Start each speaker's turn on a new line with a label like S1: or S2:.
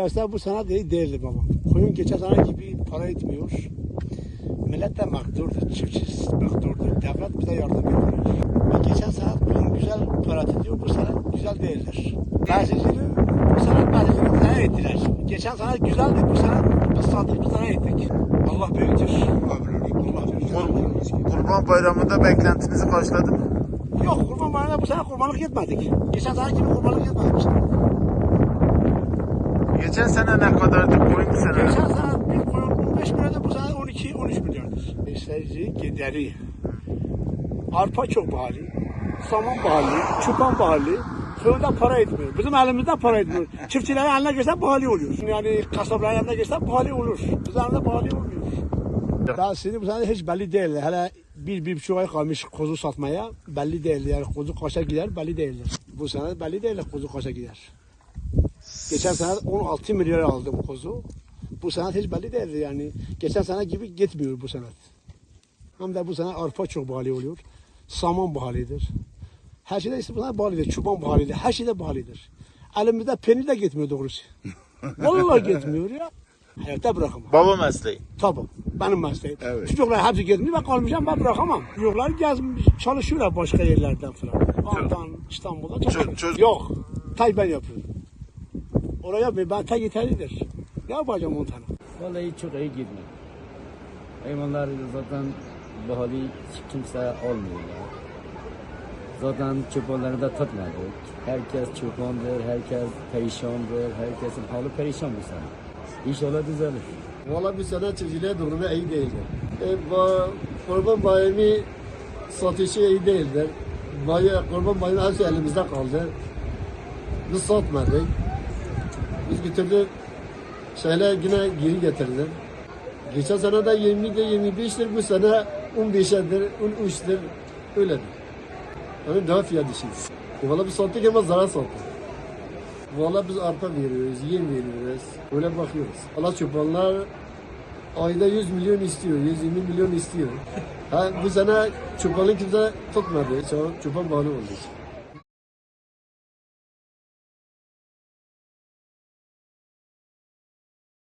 S1: Biraz bu sana değil değildi babam. Koyun geçen sene gibi para etmiyor. Millet de mağdurdur, çiftçi mağdurdur. Devlet bize yardım etmiyor. Ve geçen sene koyun güzel para ediyor, bu sene güzel değildir. Bazıcının bu sene bazıcının zarar ettiler. Geçen sene güzeldi, bu sene biz sattık, biz zarar ettik. Allah büyüktür. Allah büyüktür.
S2: Kur- Kurban Bayramı'nda beklentinizi karşıladı mı?
S1: Yok kurban bayramında bu sene kurbanlık yetmedik. Geçen sene gibi kurbanlık yetmedik.
S2: Geçen sene ne kadardı koyun bu sene?
S1: Geçen sene bir koyun 15 milyondu, bu sene 12-13 milyondur. Besleyici gideri. Arpa çok pahalı. Saman pahalı, çupan pahalı. Köyde para etmiyor. Bizim elimizde para etmiyor. Çiftçilerin eline geçse pahalı oluyor. Yani kasapların eline geçse pahalı olur. Bizim elimizde pahalı olmuyor. Daha şimdi bu sene hiç belli değil. Hele bir, bir buçuk ay kalmış kuzu satmaya belli değil. Yani kuzu kaça gider belli değildir. Bu sene belli değil kuzu kaça gider. Geçen sene 16 milyar aldım kuzu. Bu sene hiç belli değildi yani. Geçen sene gibi gitmiyor bu sene. Hem de bu sene arpa çok pahalı oluyor. Saman pahalıdır. Her şeyde işte bu sene pahalıdır. Çuban pahalıdır. Her şeyde pahalıdır. Elimizde peynir de gitmiyor doğrusu. Vallahi gitmiyor ya. Hayatta bırakamam.
S2: Baba mesleği.
S1: Tabii. Benim mesleğim.
S2: Evet.
S1: Çocuklar hepsi gitmiyor. Ben kalmayacağım ben bırakamam. Çocuklar gezmiş, çalışıyorlar başka yerlerden falan. Van'dan, İstanbul'dan çalışıyorlar.
S2: çocuk-
S1: Yok. Tay ben yapıyorum. Oraya tay yeterlidir. Ne yapacağım on tane?
S3: Vallahi çok iyi gitmiyor. Hayvanlar zaten bahali kimse almıyor. ya. Zaten çobanları da tutmadık. Herkes çobandır, herkes perişandır, herkesin halı perişan bu sene. İnşallah düzelir.
S4: Valla bu sene çiftçiliğe durumu iyi değildir. E, ba, kurban bayramı satışı iyi değildir. Bay, kurban bayramı hepsi elimizde kaldı. Biz satmadık. Biz getirdik. Şeyler yine geri getirdik. Geçen sene de 20'de 25'tir, bu sene 15'edir, 13'tir. Öyledir. Yani daha fiyat işiyiz. Valla biz sattık ama zarar sattık. Valla biz arpa veriyoruz, yem veriyoruz. Öyle bakıyoruz. Valla çobanlar ayda 100 milyon istiyor, 120 milyon istiyor. Ha, bu sene çobanlık kimse tutmadı. Ço- Çoban bağlı için.